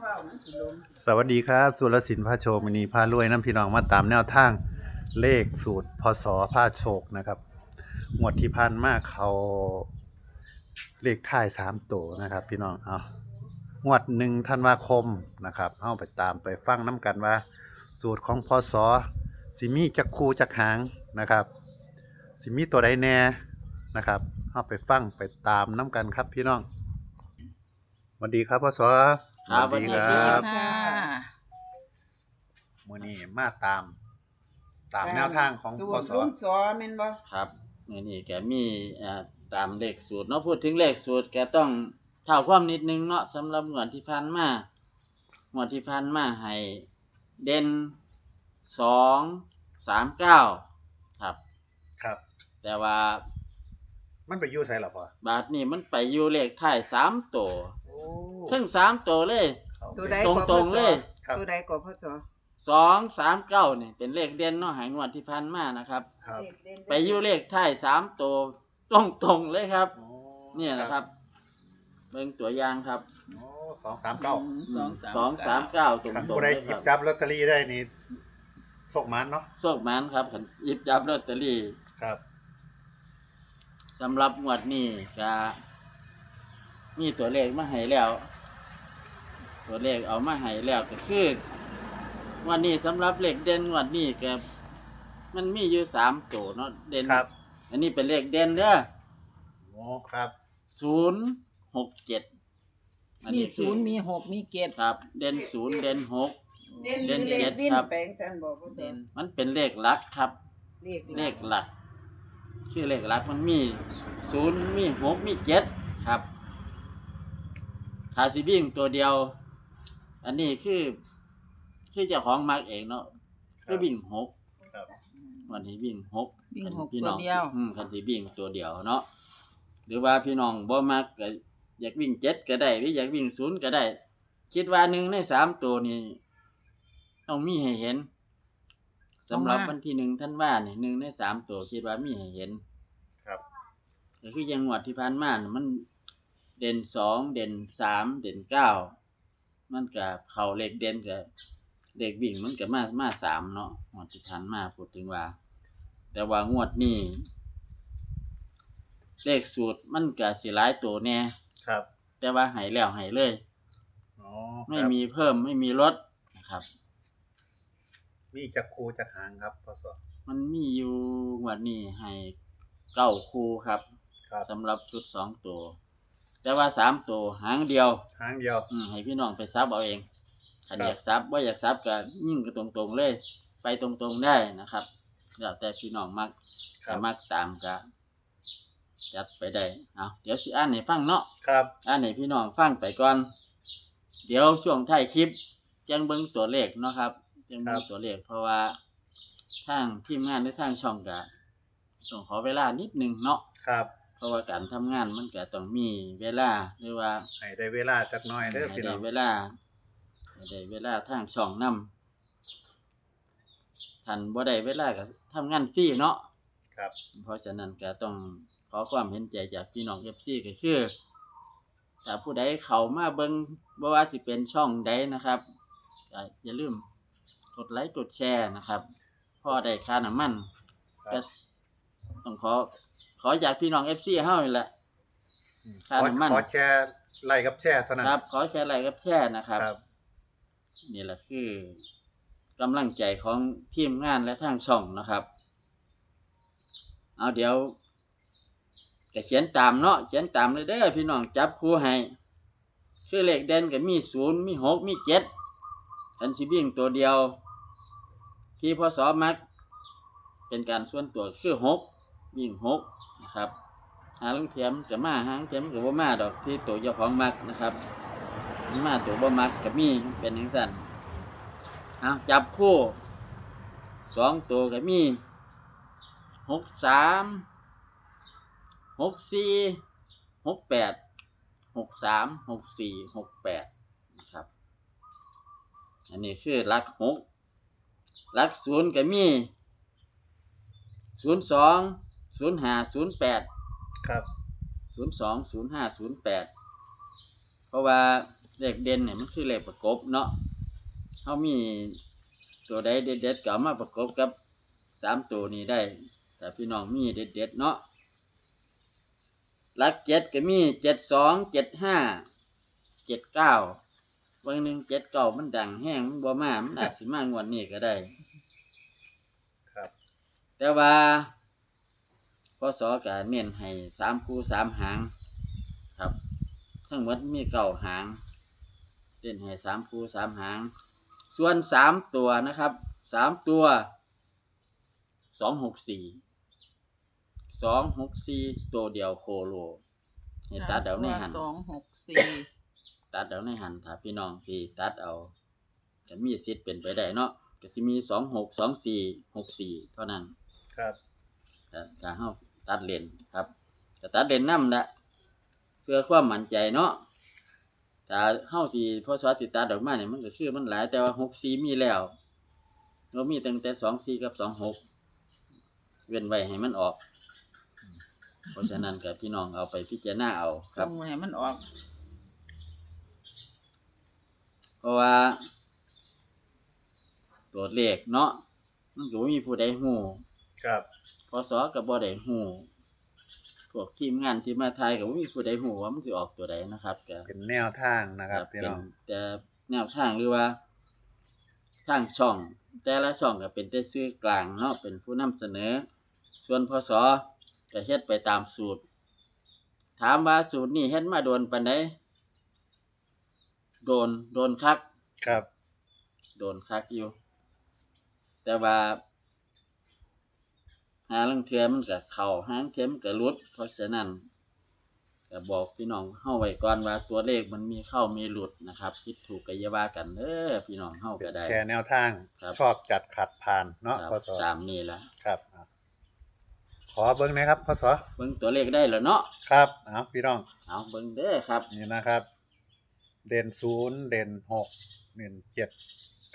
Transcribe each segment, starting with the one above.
เว้ามันสิลงสวัสดีครับ สุรศิลป์พาโชคมินีพารวยน้ำพี่น้องมาตามแนวทางเลขสูตรพศพาโชคนะครับงวดที่พันมากเขาเลขท้ายสามตัวนะครับ พี่น้องเอางวดหนึ่งธันวาคมนะครับ เอาไปตามไปฟังน้ำกันว่า สูตรของพศสิมีจักคูจักหางนะครับ สิมีตัวใดแน่นะครับ เอาไปฟังไปตามน้ำกันครับพี่น้องสวัสดีครับพศ ครับสวัสดีสวัสคดีรับค่ะมื่อนี้มาตาม ตามแนวทางของสูพตรศลุงสอแม่นบ่ครับนี่นี่แกมีอ่าตามเลขสูตรเนาะพูดถึงเลขสูตรแกต้องเท่าความนิดนึงเนาะสำหรับงวดที่ผ่านมางวดที่ผ่านมาให้เด่นสองสามเก้าครับ ครับ แต่ว่ามันไปอยู่ใส่หรอพอบาทนี้มันไปอยู่เลขท้ายสามตัวโอ้ ทั้งสามตัวเลย ตัวใดตรงก็ตรงๆเลยครับ ตัวใดก็พศสองสามเก้านี่เป็นเลขเด่นเนาะใหายงวดที่ผ่านมานะครับ ครับไปอยู่เลขท้ายสามตัวตรงตรงๆเลยครับ โอ้เนี่ยนะครับเบิ่งตัวอย่างครับโอ้สองสามเก้าสองสามสามเก้าตรงขันตรงผู้เลใดยหคยิรับบจับลอตเตอรี่ได้นี่โชคมันเนาะโชคมันครับขันหยิบจับลอตเตอรี่ครับ สำหรับงวดนี้จะ มีตัวเลขมาให้แล้ว ตัวเลขเอามาให้แล้วก็คืองวันนี้สำหรับเลขเด่นงวดนี้แกมันมีอยู่สามตัวเนาะเด่นครับ อันนี้เป็นเลขเด่นเด้อโอ้ครับศูนย์หกเจ็ดอันมีนี้คือศูนย์มีหกมีเกตครับ เด่นศูนย์เด่นหก เด่นเด่นหรือเลเจ็ขดวินครับแปลงจันบ่พศมันเป็นเลขหลักครับ เลขเลขหลัก ชื่อเลขหลักมันมีศูนย์มีหกมีเจ็ดครับ ทาซิบิ้งตัวเดียว อันนี้คือคือเจ้าของมักเองเนาะคือวิ่งหกครับ วันนี้วิ่งหกวิ่งคันหกพี่ตัวน้องเดียว อืมคันที่วิ่งตัวเดียวเนาะหรือว่าพี่น้องบ่มักก็อยากวิ่งเจ็ดก็ได้หรืออยากวิ่งศูนย์ก็ได้ คิดว่าหนึ่งในสามตัวนี้ต้องมีให้เห็นสำหรับวันที่หนึ่งท่านว่านี่หนึ่งในสามตัวคิดว่ามีให้เห็นครับ ก็คือยังงวดที่ผ่านมาน่ะมัน เด่นสองเด่นสามเด่นเก้ามันกับเขาเลขเด่นกับเลขวิ่งมันกับมามาสามเนาะงวดที่ผ่านมาพูดถึงว่า แต่ว่างวดนี้เลขสูตรมันกับสิหลายตัวแน่ครับแต่ว่าใหายแล้วใหายเลยโอ้ไม่ครับมีเพิ่มไม่มีลดนะครับ มีจักคูจักหางครับพศมันมีอยู่งวดนี้ให้เก้าคู่ครับครับสำหรับชุดสองตัว แต่ว่าสามตัวหางเดียวหางเดียว อืมให้พี่น้องไปซับเอาเองถ้าครับ อยากซับว่าอยากซับก็ยิ่งก็ตรงๆเลย ไปตรงๆได้นะครับแล้วแต่พี่น้องมักครัถ้าบมักตามก็จัดไปได้เอาเดี๋ยวสิอ่านให้ฟังเนาะ ครับอ่านให้พี่น้องฟังไปก่อน เดี๋ยวช่วงท้ายคลิปจังเบิ่งตัวเลขเนาะครับจังเบิ่งตัวเลขเพราะว่าทางทีมงานหรือทางช่องก็ต้องขอเวลานิดนึงเนาะครับ เพราะว่าการทำงานมันก็ต้องมีเวลาหรือว่าให้ได้เวลาจักหน่อยเด้อให้พี่น้ได้องเวลาให้ได้เวลาทางช่องนํท่านบ่ได้เวลาก็ทำงานฟรีเนาะ ครับ เพราะฉะนั้นก็ต้องขอความเห็นใจจากพี่น้อง FC ก็คือถ้าผู้ใดเข้ามาเบิ่งบ่ว่าสิเป็นช่องใดนะครับก็อย่าลืมกดไลค์กดแชร์นะครับพอได้ค่าน้ำมันครัก็บต้องขอข อจากพี่น้อง FC เฮานี่แหละอืมค่าขอน้ำมัน ขอแชร์ไลค์กับแชร์เท่านั้นครับ ขอแชร์ไลค์กับแชร์นะครับ ครับ นี่แหละคือกำลังใจของทีมงานและทางช่องนะครับ เอาเดี๋ยวก็เขียนตามเนาะเขียนตามเลยเด้อพี่น้องจับคู่ให้ คือเลขเด่นก็มีศูนย์มีหกมีเจ็ดอันสิบิ่งตัวเดียว ที่พศมัก เป็นการส่วนตัวคือหกวิ่งหก นะครับหาลุงเทียมกับมาหาลุงเทียมกับว่ามาดอกที่ตัวเจ้าของมักนะครับ มาตัวบ่มักกับมีเป็นอย่างสั้นเอาจับคู่สองตัวกับมีหกสามหกสี่หกแปดหกสามหกสี่หกแปดนะครับ อันนี้คือลักหกลักศูนย์กับมีศูนย์สอง ศูนย์ห้าศูนย์แปดครับ ศูนย์สองศูนย์ห้าศูนย์แปดเพราะว่าเลขเด่นเนี่ยมันคือเลขประกบเนาะเขามีตัวใดเด็ดๆก็เอามาประกบกับสามตัวนี้ได้ แต่พี่น้องมีเด็ดๆเนาะหลักเจ็ดก็มีเจ็ดสองเจ็ดห้าเจ็ดเก้าวันหนึ่งเจ็ดเก้ามันดังแห้งมันบ่มามันอาจสิมางวดนี้ก็ได้ ครับ แต่ว่า พศก็เน้นให้สามคู่สามหาง ครับ ทั้งหมดมีเก้าหางเน้นให้สามคู่สามหาง ส่วนสามตัวนะครับสามตัวสองหกสี่สองหกสี่ตัวเดียวโคโลให้ตัดเอาในหันสองหกสี่ตัดเอาในหันถ้าพี่น้องที่ตัดเอาจะมีสิทธิ์เป็นไปได้เนาะก็จะมีสองหกสองสี่หกสี่เท่านั้น ครับก็ก็เฮา ตัดเลนครับก็ตัดเลนนํละเพื่อความมั่นใจเนาะถ้าเฮาสิพอสอติดตัดออกมาเนี่ยมันก็คือมันหลายแต่ว่าหกสี่มีแล้วเรามีตั้งแต่สองสี่กับสองหกเว้นไว้ให้มันออก เพราะฉะนั้นก็พี่น้องเอาไปพิจารณาเอาคต้รัอบ งให้มันออก เพราะว่าตัวเลขเนาะมันก็บ่มีผู้ใดฮู้ครับ พศก็บ่ได้ฮู้พวกทีมงานที่มาทายก็บ่มีผู้ใดฮู้ว่ามันสิออกตัวใดนะครับก็เป็นแนวทางนะครับพี่น้องเป็นแต่แนวทางหรือว่า ทางช่อง แต่ละช่องก็เป็นแต่ซื้อกลางเนาะเป็นผู้นำเสนอ ส่วนพศก็เฮ็ดไปตามสูตร ถามว่าสูตรนี้เฮ็ดมาโดนปานใดโดนโดนคักครับ โดนคักอยู่แต่ว่า หาลังเทียมันก็เข้าหางเทียมนก็หลุด เพราะฉะนั้นก็บอกพี่น้องเฮาไว้ก่อนว่าตัวเลขมันมีเข้ามีหลุดนะครับผิดถูกก็อย่าว่ากันเด้อพี่น้องเฮาเป็ก็นได้ แชร์แนวทาง ครับ ชอบจัดขัดผ่านเนาะครับพศตามนี้ละครับอะขอเบิ้งหนะครับพศเบิ่งตัวเลขได้แล้วเนาะครับเอาพี่น้อง เอาเบิ่งเด้อครับ นี่นะครับ เด่นศูนย์เด่นหกเด่นเจ็ด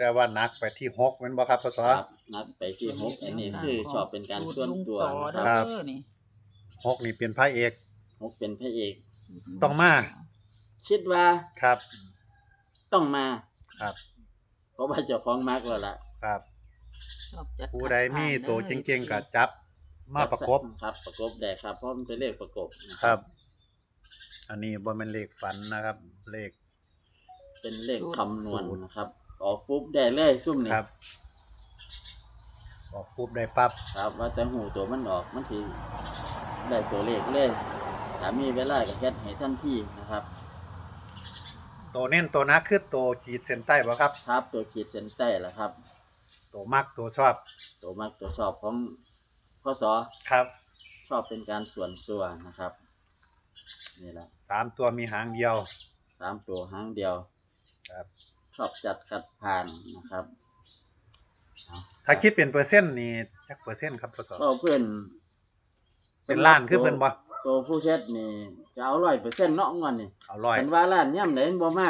แต่ว่านักไปที่หกเป็นบ่ครับพศ ครับนัดไปที่หกอันนี้คือชอบเป็นการส่วนตัวสูตรลุงสอนะคเด้รับอนี่หกนี่เป็นพระเอก หกเป็นพระเอก ต้องมา คิดว่าครับ ต้องมา ครับ เพราะว่าเจ้าของมักแล้วล่ะครับ ชอบจัดผู้ใดมีตัวเก่งๆก็จับมาประกบครับ ประกบได้ครับเพราะมันเป็นเลขประกบนะครับอันนี้บ่แม่นเลขฝันนะครับ เลข เป็นเลขคำนวณนะครับ ออกปุ๊บได้เลยซุ่มนี่ครับออกปุ๊บได้ปั๊บครับ ว่าแต่หูตัวมันออกมันทีได้ตัวเลขเลยถ้ามีเวลาก็เฮ็ดให้ทันทีนะครับตัวเน้นตัวนักคือตัวขีดเส้นใต้บ่ครับ ครับตัวขีดเส้นใต้ละครับ ตัวมักตัวชอบ ตัวมักตัวชอบของพศครับ ชอบเป็นการส่วนตัวนะครับ นี่แหละสามตัวมีหางเดียวสามตัวหางเดียวครับ ชอบจัดกัดผ่านนะครับเอาถ้าคิดเป็นเปอร์เซ็นต์นี่จักเปอร์เซ็นต์ครับพศก็เพื่อนเป็นล้านคือเพิ่นบ่ตัวผู้เช็ดนี่จะเอาร้อยเปอร์เซ็นต์เนาะงอนนี่เอาร้อยเป็นว่าล้านย่ำไหนบ่มา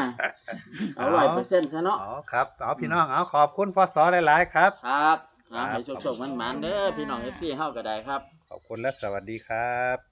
เอาร้อยเปอร์เซ็นต์ซะเนาะอ๋อครับเอาพี่น้องเอาขอบคุณพศหลายๆครับครับครับครับให้โชคๆมันๆเด้อพี่น้อง FC เฮาก็ได้ครับ ขอบคุณและสวัสดีครับ